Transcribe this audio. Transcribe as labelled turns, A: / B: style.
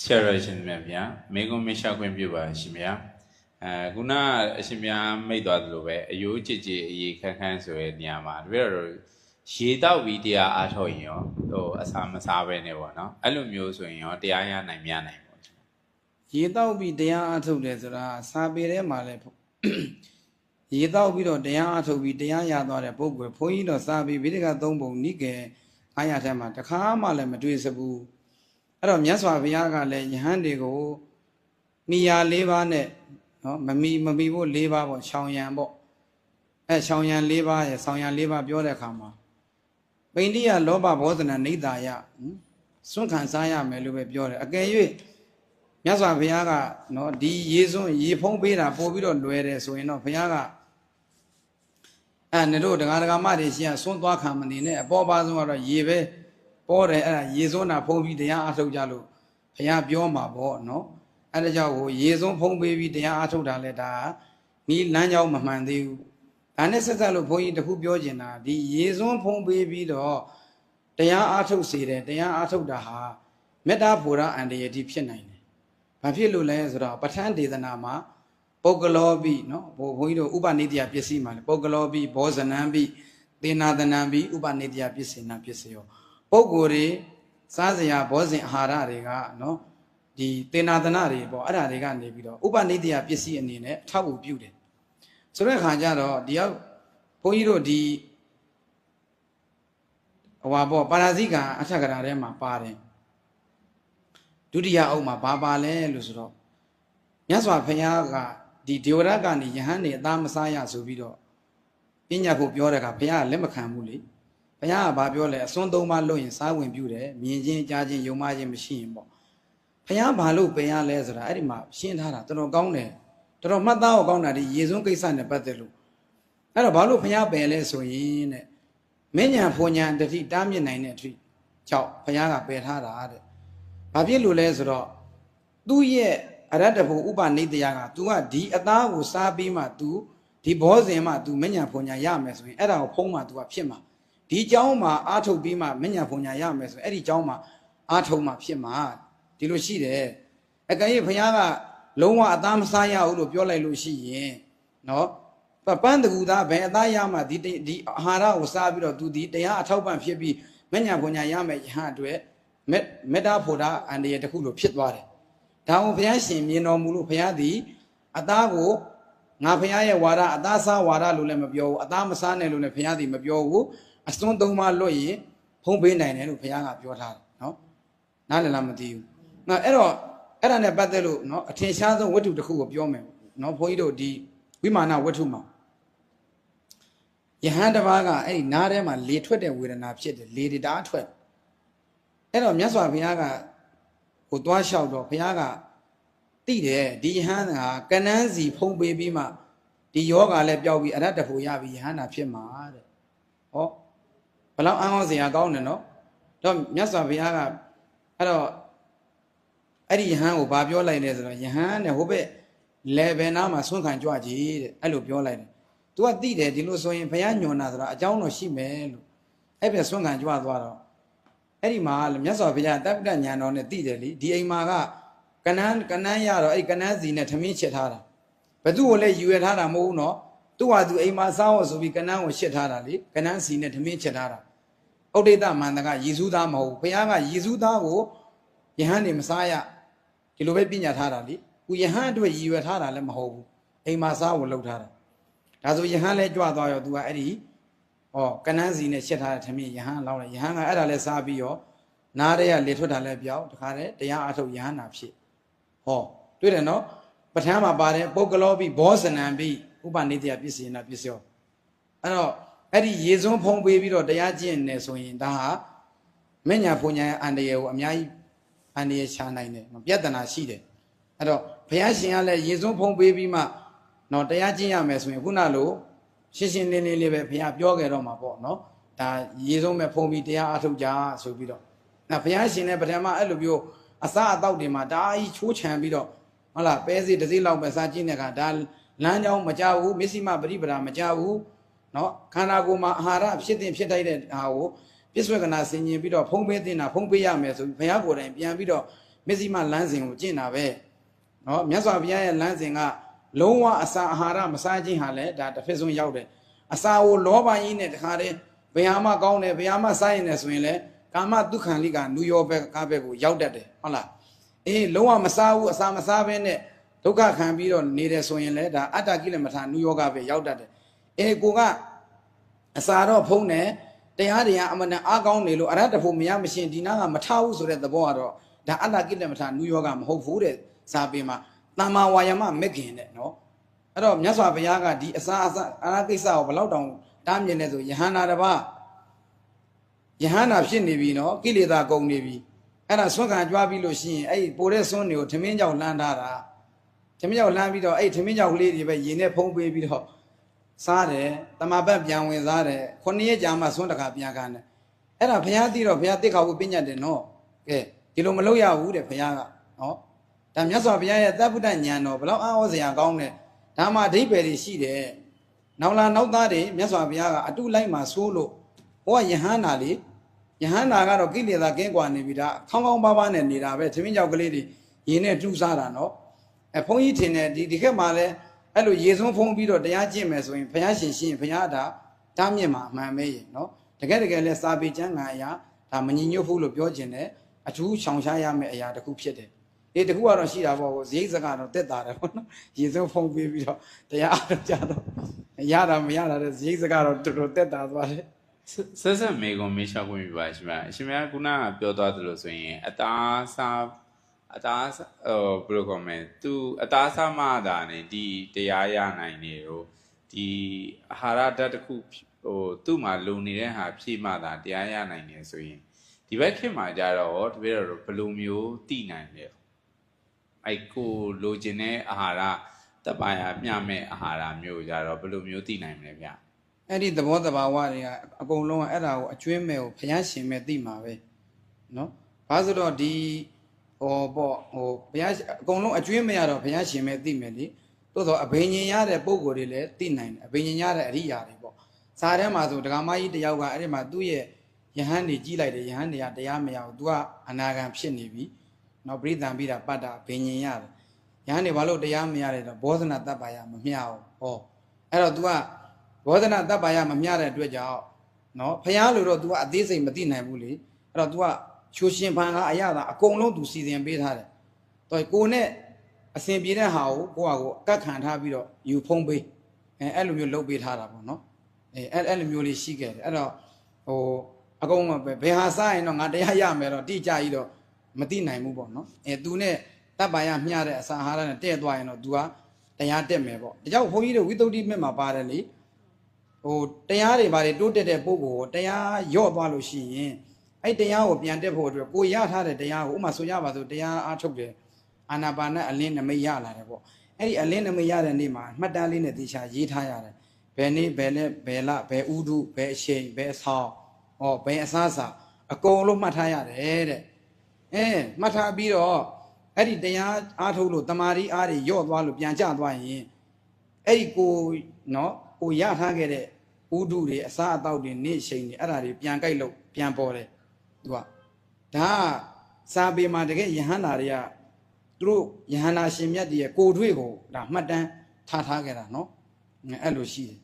A: ဆရာတော်ရှင်မြတ်ဗျာမိကုံမရှောက်ခွင့်ပြုပါရှင်ဗျာအဲခုနအရှင်မြတ်မိတ်သွားသလိုပဲအယိုးကြည်ကြည်အရေးခန်းခန်းဆိုတဲ့နေရာမှာတပည့်တော်ရေတောက်ပြီးတရားအားထုတ်ရင်ရောဟိုအစာမစားပဲနေပေါ့နော်အဲ့လိုမျိုးဆိုရင်ရောတရားရနိုင်မရနိုင်ဘူး
B: ရေတောက်ပြီးတရားအထုတ်တယ်ဆိုတာစာပေထဲမှာလည်းရေတောက်ပြီးတော့တရားအထုတ်ပြီးတရားရသွားတဲ့ပုဂ္ဂိုလ်ဘုန်းကြီးတော့စာပေဗိဒကသုံးပုံနိကေအားရထဲမှာတခါမှလည်းမတွေ့စဘူး အဲ့တော့မြတ်စွာဘုရားကလည်းယဟန်တွေကိုမိယာ၄ပါးနဲ့နော်မမီမမီဖို့၄ပါးပေါ့ရှောင်ရံပေါ့အဲရှောင်ရံ၄ပါးရဲ့ဆောင်ရံ၄ပါးပြောတဲ့အခါမှာပိန္ဒိယလောဘဘောဇနနေတယဟင်စွန့်ခံစားရမယ်လို့ပဲပြောတယ်အကယ်၍မြတ်စွာဘုရားကနော်ဒီရေစွန်းရေဖုံးပေးတာပို့ပြီးတော့လွယ်တယ်ဆိုရင်တော့ဘုရားကအဲနေတို့ဒကာဒကာမတွေရှိရစွန့်သွားခံမနေနဲ့အပေါ်ပါဆုံးကတော့ရေပဲ ပေါ်တယ်အဲ့ဒါရေစွန်းတာဖုံးပြီးတရားအထုတ်ကြလို့ဘုရားပြောမှာပေါ့နော်အဲ့ဒါကြောင့်ဟိုရေစွန်းဖုံးပေးပြီးတရားအထုတ်တာလဲဒါနီးလမ်းကြောင်းမမှန်သေးဘူးဒါနဲ့ဆက်ဆက်လို့ဘုန်းကြီးတခုပြောချင်တာဒီရေစွန်းဖုံးပေးပြီးတော့တရားအထုတ်စေတယ်တရားအထုတ်တာဟာမေတ္တာဘူရအန္တရာယ်တိဖြစ်နိုင်တယ်ဘာဖြစ်လို့လဲဆိုတော့ပဋ္ဌာန်းဒေသနာမှာပုဂ္ဂလောပိနော်ဘုဘုန်းကြီးတို့ဥပနိတ္တယပစ္စည်းမှာလေပုဂ္ဂလောပိဘောဇနံပိသေနာတနံပိဥပနိတ္တယပစ္စေနာပစ္စယော ပုဂ္ဂိုလ်တွေစားစရာဘောဇင်အာဟာရတွေကနော်ဒီသေနာတနာတွေပေါ့အဲ့ဒါတွေကနေပြီးတော့ဥပနိတ္တယပစ္စည်းအနေနဲ့အထောက်အကူပြုတယ်ဆိုတဲ့အခါကျတော့ဒီရောက်ဘုန်းကြီးတို့ဒီဟိုပါပေါ့ပါရာဇိကအထက်ကရာထဲမှာပါတယ်ဒုတိယအုပ်မှာဘာပါလဲလို့ဆိုတော့မြတ်စွာဘုရားကဒီဒေဝရကနေယဟန်နေအသားမစားရဆိုပြီးတော့ပညာဖို့ပြောတဲ့အခါဘုရားကလက်မခံဘူးလေ ဘုရားကဘာပြောလဲအစွန်းသုံးပါလွတ်ရင်စားဝင်ပြုတယ်မြင်ချင်းကြားချင်းယုံမှချင်းမရှိရင်ပေါ့ဘုရားဘာလို့ပင်ရလဲဆိုတာအဲ့ဒီမှာရှင်းထားတာတော်တော်ကောင်းတယ်တော်တော်မှတ်သားအောင်ကောင်းတာဒီရေစွန်းကိစ္စနဲ့ပတ်သက်လို့အဲ့တော့ဘာလို့ဘုရားပင်လဲဆိုရင်တဲ့မဉ္ဇဏ်ဖွညာတတိတားမြင့်နိုင်တဲ့အထိကြောင့်ဘုရားကပယ်ထားတာတဲ့ဘာဖြစ်လို့လဲဆိုတော့သူ့ရဲ့အရတ္တဘုဥပနိတ္တယက तू ကဒီအသားကိုစားပြီးမှ तू ဒီဘောဇင်မှ तू မဉ္ဇဏ်ဖွညာရမယ်ဆိုရင်အဲ့ဒါကိုဖုံးမှ तू ကဖြစ်မှာ ဒီเจ้าမှာအာထုတ်ပြီးမှမဉ္ဇဏ်ဖွညာရမယ်ဆိုရင်အဲ့ဒီเจ้าမှာအာထုတ်မှဖြစ်မှာဒီလိုရှိတယ်အကယ်၍ဘုရားကလုံးဝအသားမစားရဘူးလို့ပြောလိုက်လို့ရှိရင်နော်ပပန်းတကူသားဘယ်အသားရမှဒီဒီအာဟာရကိုစားပြီးတော့ तू ဒီတရားအထောက်ပံ့ဖြစ်ပြီးမဉ္ဇဏ်ဖွညာရမယ်ယဟန်အတွက်မေတ္တာဖို့တာအန္တရာယ်တစ်ခုလိုဖြစ်သွားတယ်ဒါကိုဘုရားရှင်မြင်တော်မူလို့ဘုရားသည်အသားကိုငါဘုရားရဲ့ဝါဒအသားစားဝါဒလို့လည်းမပြောဘူးအသားမစားနဲ့လို့လည်းဘုရားသည်မပြောဘူး အစွန်းသုံးပါလွတ်ရင်ဖုံးပေးနိုင်တယ်လို့ဘုရားကပြောထားတယ်နော်နားလည်လားမသိဘူးငါအဲ့တော့အဲ့ဒါနဲ့ပတ်သက်လို့နော်အထင်ရှားဆုံးဝတ္ထုတစ်ခုကိုပြောမယ်နော်ဘုန်းကြီးတို့ဒီဝိမာနဝတ္ထုမှာယဟန်တစ်ပါးကအဲ့ဒီနားထဲမှာလေထွက်တဲ့ဝေဒနာဖြစ်တယ်လေတွေတအားထွက်အဲ့တော့မြတ်စွာဘုရားကကိုသွားလျှောက်တော့ဘုရားကတိတယ်ဒီယဟန်ကကနန်းစီဖုံးပေးပြီးမှဒီယောဂါလည်းပျောက်ပြီးအရတ္တဖို့ရပြီးယဟန်နာဖြစ်မှာတဲ့ဟော ဘလောက်အံ့ဩစရာကောင်းတယ်နော်တော့မြတ်စွာဘုရားကအဲ့တော့အဲ့ဒီယဟန်ကိုဘာပြောလိုက်လဲဆိုတော့ယဟန်နဲ့ဟိုဘက်လေဘယ်နာမှာဆွန့်ခံကြွကြည်တဲ့အဲ့လိုပြောလိုက်တယ် तू ကတိတယ်ဒီလိုဆိုရင်ဘုရားညွန်တာဆိုတာအကြောင်းတော့ရှိမယ်လို့အဲ့ဘက်ဆွန့်ခံကြွသွားတော့အဲ့ဒီမှာမြတ်စွာဘုရားတပ်ပတ္တညာတော်နဲ့တိတယ်လीဒီအိမ်မှာကကနန်းကနန်းရတော့အဲ့ဒီကနန်းစီနဲ့ထမင်းချက်ထားတာဘသူ့ကိုလည်းယူရထားတာမဟုတ်ဘူးနော် သူ့ဟာသူအိမ်မှာစားဖို့ဆိုပြီးကနန်းကိုရှစ်ထားတာလေကနန်းစီနဲ့ထမင်းချက်ထားတာဥဒိတမန္တကယေစုသားမဟုတ်ဘူးဘုရားကယေစုသားကိုယဟန်နေမစားရဒီလိုပဲပြညာထားတာလေကိုယဟန်အတွက်ရည်ရွယ်ထားတာလည်းမဟုတ်ဘူးအိမ်မှာစားဖို့လုပ်ထားတာဒါဆိုယဟန်လည်းကြွသွားရောသူကအဲ့ဒီဩကနန်းစီနဲ့ရှစ်ထားတဲ့ထမင်းယဟန်လောက်တယ်ယဟန်ကအဲ့ဒါလည်းစားပြီးရောနားရဲကလေထွက်တာလည်းပြောင်းတခါတည်းတရားအထုတ်ယဟန်နာဖြစ်ဟောတွေ့တယ်နော်ပဋ္ဌာန်းမှာပါတယ်ပုဂ္ဂလောပိဘောဇနံပိ ဥပနိတ္တယပစ္စယနာပစ္စယောအဲ့တော့အဲ့ဒီရေစွန်းဖုံးပေးပြီးတော့တရားကျင့်နေဆိုရင်ဒါဟာမညာဖုန်ညာရဲ့အန္တရာယ်ကိုအများကြီးအန္တရာယ်ရှာနိုင်တယ်ပြဿနာရှိတယ်အဲ့တော့ဘုရားရှင်ကလည်းရေစွန်းဖုံးပေးပြီးမှတော့တရားကျင့်ရမယ်ဆိုရင်ခုနလိုရှင်းရှင်းလင်းလင်းလေးပဲဘုရားပြောခဲ့တော့မှာပေါ့နော်ဒါရေစွန်းမဲ့ဖုံးပြီးတရားအထုတ်ကြဆိုပြီးတော့အဲ့ဘုရားရှင်လည်းပထမအဲ့လိုမျိုးအစအတော့တွေမှာဒါအကြီးချိုးချံပြီးတော့ဟုတ်လားပဲစီတစ်စီးလောက်ပဲစားကြည့်တဲ့အခါဒါ လမ်းကြောင်းမကြဘူးမစ္စည်းမပရိပဒါမကြဘူးเนาะခန္ဓာကိုယ်မှာအာဟာရဖြစ်တင်ဖြစ်တိုက်တဲ့ဟာကိုပြစ္ဆွေကနာဆင်ញင်ပြီးတော့ဖုံးပေးတင်တာဖုံးပေးရမယ်ဆိုပြီးဘုရားကိုယ်တိုင်ပြန်ပြီးတော့ မစ္စည်းမလမ်းစဉ်ကိုကျင့်တာပဲနော်မြတ်စွာဘုရားရဲ့လမ်းစဉ်ကလုံးဝအစာအာဟာရမစားခြင်းဟာလည်းဒါတစ်ဖက်ဆုံးရောက်တယ်အစာကိုလောဘကြီးနဲ့တခါတည်းဘယ်ဟာမှကောင်းတယ်ဘယ်ဟာမှစားရင်လည်းဆိုရင်လည်းကာမတုခံလိကနုယောဘက်ကားဘက်ကိုရောက်တတ်တယ်ဟုတ်လားအေးလုံးဝမစားဘူးအစာမစားဘဲနဲ့ ဒုက္ခခံပြီးတော့နေတယ်ဆိုရင်လည်းဒါအတ္တကိလမထာနုယောဂပဲရောက်တတ်တယ်အေးကိုကအစာတော့ဖုံးတယ်တရားတွေကအမှန်တန်အားကောင်းနေလို့အရတ္တဖို့မရမရှင်ဒီနာကမထားဘူးဆိုတဲ့သဘောကတော့ဒါအတ္တကိလမထာနုယောဂမဟုတ်ဘူးတဲ့ဇာပေမှာတမ္မာဝါယမမက်ခင်တဲ့နော်အဲ့တော့မြတ်စွာဘုရားကဒီအစာအစာအာရကိစ္စကိုဘယ်လောက်တောင်တားမြင်လဲဆိုယဟန္တာတစ်ပါးယဟန္တာဖြစ်နေပြီနော်ကိလေသာကုန်နေပြီအဲ့ဒါဆွမ်းခံကြွားပြီးလို့ရှိရင်အဲ့ဒီပိုတဲ့ဆွမ်းတွေကိုထမင်းကြောက်လှမ်းထားတာ ထမင်းကြောက်လှမ်းပြီးတော့အဲ့ဒီထမင်းကြောက်ကလေးတွေပဲရင်နဲ့ဖုံးပေးပြီးတော့စားတယ်တမပတ်ပြန်ဝင်စားတယ်ခုနှစ်ရက်ကြာမှဆွမ်းတစ်ခါပြန်ခံတယ်အဲ့ဒါဘုရားသိတော့ဘုရားသိခါဖို့ပြညတ်တယ်နော်ကဲဒီလိုမလုပ်ရဘူးတဲ့ဘုရားကနော်ဒါမြတ်စွာဘုရားရဲ့သဗ္ဗုဒ္ဓဉာဏ်တော်ဘယ်လောက်အားဟောစရာကောင်းတယ်ဒါမှအဓိပ္ပာယ်တွေရှိတယ်နောက်လာနောက်သားတွေမြတ်စွာဘုရားကအတုလိုက်မှဆိုးလို့ဟောကယဟန္တာလေယဟန္တာကတော့ကိလေသာကင်းကွာနေပြီဒါခေါင်းကောင်းပါးပါးနဲ့နေတာပဲသမင်းကြောက်ကလေးတွေရင်းနဲ့တူးစားတာနော် အဲဘုန်းကြီးထင်တယ်ဒီဒီခက်မှာလဲအဲ့လိုရေစုံဖုံးပြီးတော့တရားကျင့်မယ်ဆိုရင်ဘုရားရှင်ရှင်ဘုရားဒါတားမြစ်မှာအမှန်ပဲရေနော်တကယ်တကယ်လဲစာပေကျမ်းဂန်အရာဒါမညီညွတ်ဘူးလို့ပြောခြင်းတယ်အထူးရှောင်ရှားရမယ့်အရာတစ်ခုဖြစ်တယ်အေးတခုကတော့ရှိတာပေါ့ကိုဇိတ်စကတော့တက်တာတယ်ပေါ့နော်ရေစုံဖုံးပြီးပြီးတော့တရားအားတော့ကြတော့ရတာမရတာတဲ့ဇိတ်စကတော့တော်တော်တက်တာသွားတယ်
A: ဆက်ဆက်မေကွန်မေးလျှောက်ခွင့်ပြုပါရှင်ဗျာအရှင်ဗျာခုနကပြောသွားသလိုဆိုရင်အသားစား အသားစားဟိုဘယ်လိုခေါ်မလဲသူအသားစားမှသာနေဒီတရားရနိုင်နေတော့ဒီအာဟာရဓာတ်တစ်ခုဟိုသူ့မှာလုံနေတဲ့ဟာဖြည့်မှသာတရားရနိုင်နေဆိုရင်ဒီဘက်ခေတ်မှာကြတော့တပည့်တော်ဘယ်လိုမျိုးတည်နိုင်လဲအဲ့ကိုလိုချင်တဲ့အာဟာရတပ်ပါရမျှမဲ့အာဟာရမျိုးကြတော့ဘယ်လိုမျိုးတည်နိုင်မလဲဗျာ
B: အဲ့ဒီသဘောတဘာဝတွေကအကုန်လုံးကအဲ့ဒါကိုအကျွင်းမဲ့ကိုဘုရားရှင်မဲ့သိမှာပဲနော်ဘာလို့ဆိုတော့ဒီ ဟောပေါ့ဟိုဘုရားရှင်အကုန်လုံးအကျွင်းမဲ့ရတော့ဘုရားရှင်မဲ့သိမယ်လေသို့တော့အဘိညာဉ်ရတဲ့ပုံကိုယ်တွေလည်းသိနိုင်တယ်အဘိညာဉ်ရတဲ့အရိယာတွေပေါ့ဇာထဲမှာဆိုဒကာမကြီးတယောက်ကအဲ့ဒီမှာသူ့ရဲ့ယဟန်တွေကြီးလိုက်တယ်ယဟန်တွေကတရားမရဘူး तू ကအနာဂံဖြစ်နေပြီနော်ပရိသံပြီးတာပတ်တာဘိညာဉ်ရတယ်ယဟန်တွေဘာလို့တရားမရလဲတော့ဘောဇနာတတ်ပါရမမျှဘူးဟောအဲ့တော့ तू က ဘောဓနာတပ်ပါရမမျှတဲ့အတွက်ကြောင့်နော်ဖះလို့တော့ तू ကအသေးစိတ်မသိနိုင်ဘူးလေအဲ့တော့ तू က ချိုရှင်ဖန်ကအရသာအကုန်လုံးသူစီစဉ်ပေးထားတယ်။တော်ကိုနဲ့အစဉ်ပြေတဲ့ဟာကိုကိုကကိုကတ်ခံထားပြီးတော့ယူဖုံးပေးအဲအဲ့လိုမျိုးလုပ်ပေးထားတာပေါ့နော်။အဲအဲ့အဲ့လိုမျိုးလေးရှိခဲ့တယ်။အဲ့တော့ဟိုအကုန်ပဲဘယ်ဟာစရင်တော့ငါတရားရမယ်တော့တိကျကြီးတော့မတိနိုင်ဘူးပေါ့နော်။အဲသူနဲ့တပ်ပါရမျှတဲ့အစာဟာရနဲ့တဲ့သွားရင်တော့ तू ကတရားတက်မယ်ပေါ့။ဒါကြောင့်ဘုန်းကြီးတို့ဝိသုဒ္ဓိမြတ်မှာပါတယ်လေ။ဟိုတရားတွေဘာတွေတိုးတက်တဲ့ပုဂ္ဂိုလ်ကိုတရားရော့သွားလို့ရှိရင် အဲ့တရားကိုပြန်တက်ဖို့အတွက်ကိုရထားတဲ့တရားကိုဥမာဆိုရပါစို့တရားအားထုတ်တယ်အာနာပါနအလင်းနမိတ်ရလာတယ်ပေါ့အဲ့ဒီအလင်းနမိတ်ရတဲ့နေ့မှာမှတ်တမ်းလေးနဲ့တေချာရေးထားရတယ်ဘယ်နေ့ဘယ်လက်ဘယ်လဘယ်ဥဒုဘယ်အချိန်ဘယ်အဆောင်ဟောဘယ်အစားစာအကုန်လုံးမှတ်ထားရတယ်တဲ့အဲမှတ်ထားပြီးတော့အဲ့ဒီတရားအားထုတ်လို့တမာရီအားတွေယော့သွားလို့ပြန်ကျသွားရင်အဲ့ဒီကိုနော်ကိုရထားခဲ့တဲ့ဥဒုတွေအစားအသောက်တွေနေ့ချိန်တွေအဲ့ဒါတွေပြန်ကြိုက်လို့ပြန်ပေါ်တယ် သူကဒါကစာပေမှာတကယ်ယဟန္တာတွေကသူတို့ယဟန္တာရှင်မြတ်တွေရဲ့ကိုယ်တွေ့ကိုဒါမှတ်တမ်းထားထားခဲ့တာနော်အဲ့လိုရှိတယ်